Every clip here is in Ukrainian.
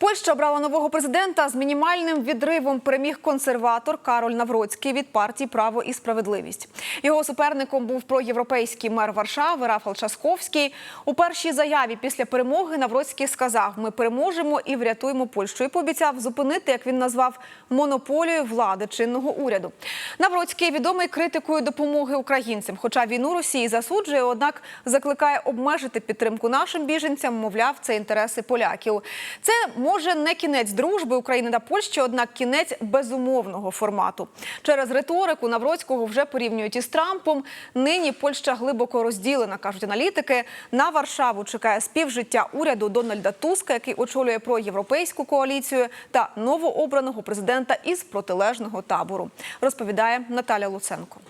Польща обрала нового президента з мінімальним відривом. Переміг консерватор Кароль Навроцький від партії Право і справедливість. Його суперником був проєвропейський мер Варшави Рафал Часковський. У першій заяві після перемоги Навроцький сказав: Ми переможемо і врятуємо Польщу. І пообіцяв зупинити, як він назвав, монополію влади чинного уряду. Навроцький відомий критикою допомоги українцям. Хоча війну Росії засуджує, однак закликає обмежити підтримку нашим біженцям. Мовляв, це інтереси поляків. Це може не кінець дружби України та Польщі, однак кінець безумовного формату. Через риторику Навроцького вже порівнюють із Трампом. Нині Польща глибоко розділена, кажуть аналітики. На Варшаву чекає співжиття уряду Дональда Туска, який очолює проєвропейську коаліцію, та новообраного президента із протилежного табору. Розповідає Наталя Луценко.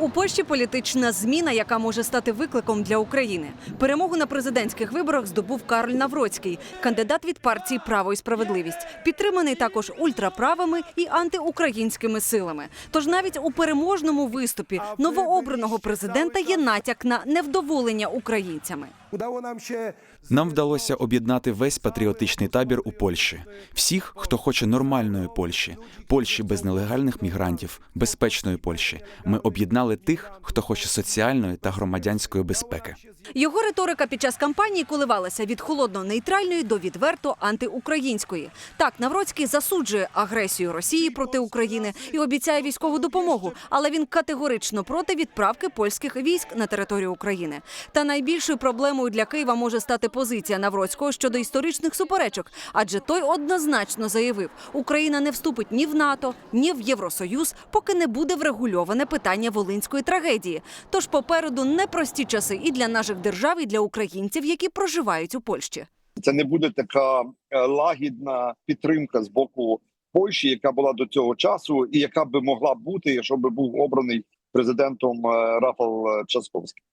У Польщі політична зміна, яка може стати викликом для України. Перемогу на президентських виборах здобув Кароль Навроцький, кандидат від партії Право і справедливість, підтриманий також ультраправими і антиукраїнськими силами. Тож навіть у переможному виступі новообраного президента є натяк на невдоволення українцями. Udało nam się Нам вдалося об'єднати весь патріотичний табір у Польщі. Всіх, хто хоче нормальної Польщі, Польщі без нелегальних мігрантів, безпечної Польщі. Ми об'єднали тих, хто хоче соціальної та громадянської безпеки. Його риторика під час кампанії коливалася від холодно-нейтральної до відверто антиукраїнської. Так, Навроцький засуджує агресію Росії проти України і обіцяє військову допомогу, але він категорично проти відправки польських військ на територію України. Та найбільшою проблемою для Києва може стати позиція Навроцького щодо історичних суперечок, адже той однозначно заявив, Україна не вступить ні в НАТО, ні в Євросоюз, поки не буде врегульоване питання волинської трагедії. Тож попереду непрості часи і для наших держав, і для українців, які проживають у Польщі. це не буде така е, лагідна підтримка з боку Польщі, яка була до цього часу, і яка би могла бути, якщо би був обраний президентом е, Рафал Часковський.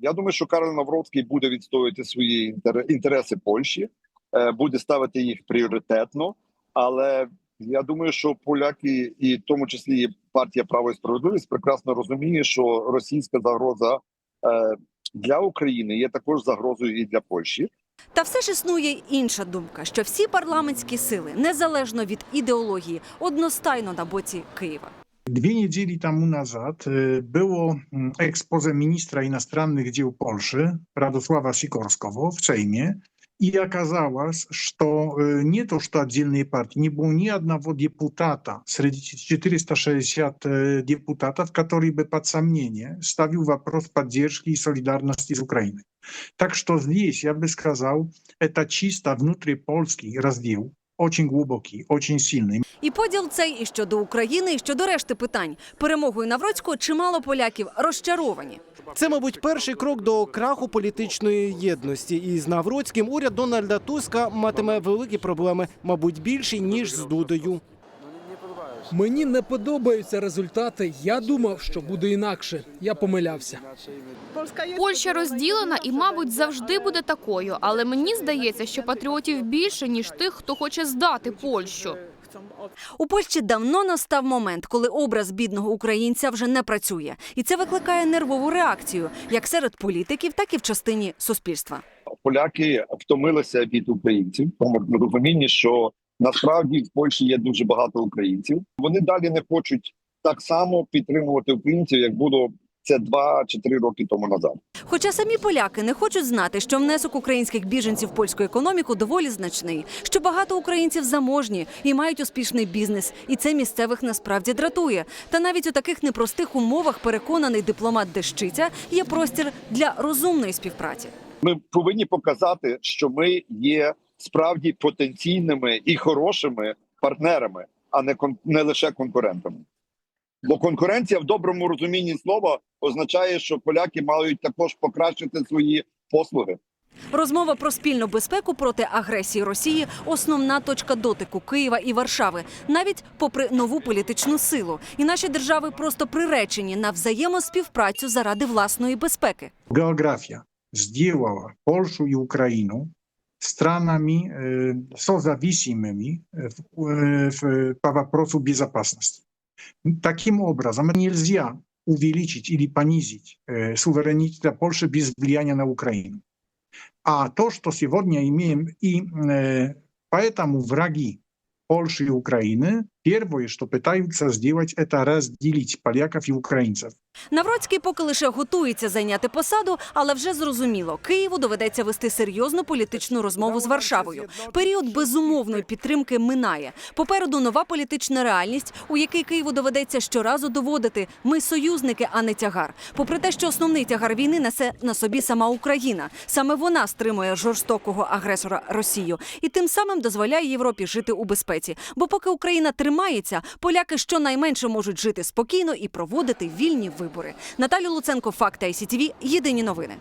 Я думаю, що Карл Навроцький буде відстоювати свої інтер- інтереси Польщі, е, буде ставити їх пріоритетно. Але я думаю, що поляки, і в тому числі партія Право і справедливість, прекрасно розуміє, що російська загроза е, для України є також загрозою і для Польщі. Та все ж існує інша думка, що всі парламентські сили, незалежно від ідеології, одностайно на боці Києва. Dwie niedzieli temu nazad y, było mm, expose ministra иностранных дел Польши Радослава Sikorskowo w Sejmie и оказалось, что э, не то, что отдельные партии, не было ни одного депутата среди 460 э, депутатов, который бы под сомнение ставил вопрос поддержки и солидарности с Украиной. Так что здесь, я бы сказал, это чисто внутрипольский раздел, очень глубокий, очень сильний. І поділ цей і щодо України, і щодо решти питань. Перемогою Навроцького чимало поляків розчаровані. Це, мабуть, перший крок до краху політичної єдності. І з Навроцьким уряд Дональда Туска матиме великі проблеми, мабуть, більші ніж з Дудою. Мені не подобаються результати. Я думав, що буде інакше. Я помилявся. Польща розділена і, мабуть, завжди буде такою. Але мені здається, що патріотів більше ніж тих, хто хоче здати Польщу. У Польщі давно настав момент, коли образ бідного українця вже не працює, і це викликає нервову реакцію як серед політиків, так і в частині суспільства. поляки втомилися від українців, тому розумінні, що насправді в Польщі є дуже багато українців. Вони далі не хочуть так само підтримувати українців, як було це два чи три роки тому назад. Хоча самі поляки не хочуть знати, що внесок українських біженців в польську економіку доволі значний, що багато українців заможні і мають успішний бізнес, і це місцевих насправді дратує. Та навіть у таких непростих умовах переконаний дипломат Дещиця є простір для розумної співпраці. Ми повинні показати, що ми є справді потенційними і хорошими партнерами, а не кон- не лише конкурентами. Бо конкуренція в доброму розумінні слова означає, що поляки мають також покращити свої послуги. Розмова про спільну безпеку проти агресії Росії основна точка дотику Києва і Варшави, навіть попри нову політичну силу. І наші держави просто приречені на взаємоспівпрацю заради власної безпеки. Geografia сделала Польшу и Украину странами э, созависимыми в, э, в- по вопросу безопасности. Таким образом, нельзя увеличить или понизить э, суверенитет Польши без влияния на Украину. А то, что сегодня имеем, и э, поэтому враги Польши и Украины первое, что пытаются сделать, это разделить поляков и украинцев. Навроцький поки лише готується зайняти посаду, але вже зрозуміло, Києву доведеться вести серйозну політичну розмову з Варшавою. Період безумовної підтримки минає. Попереду нова політична реальність, у якій Києву доведеться щоразу доводити: ми союзники, а не тягар. Попри те, що основний тягар війни несе на собі сама Україна. Саме вона стримує жорстокого агресора Росію і тим самим дозволяє Європі жити у безпеці. Бо поки Україна тримається, поляки щонайменше можуть жити спокійно і проводити вільні вибори. Наталю Луценко, Факти ICTV, Єдині новини.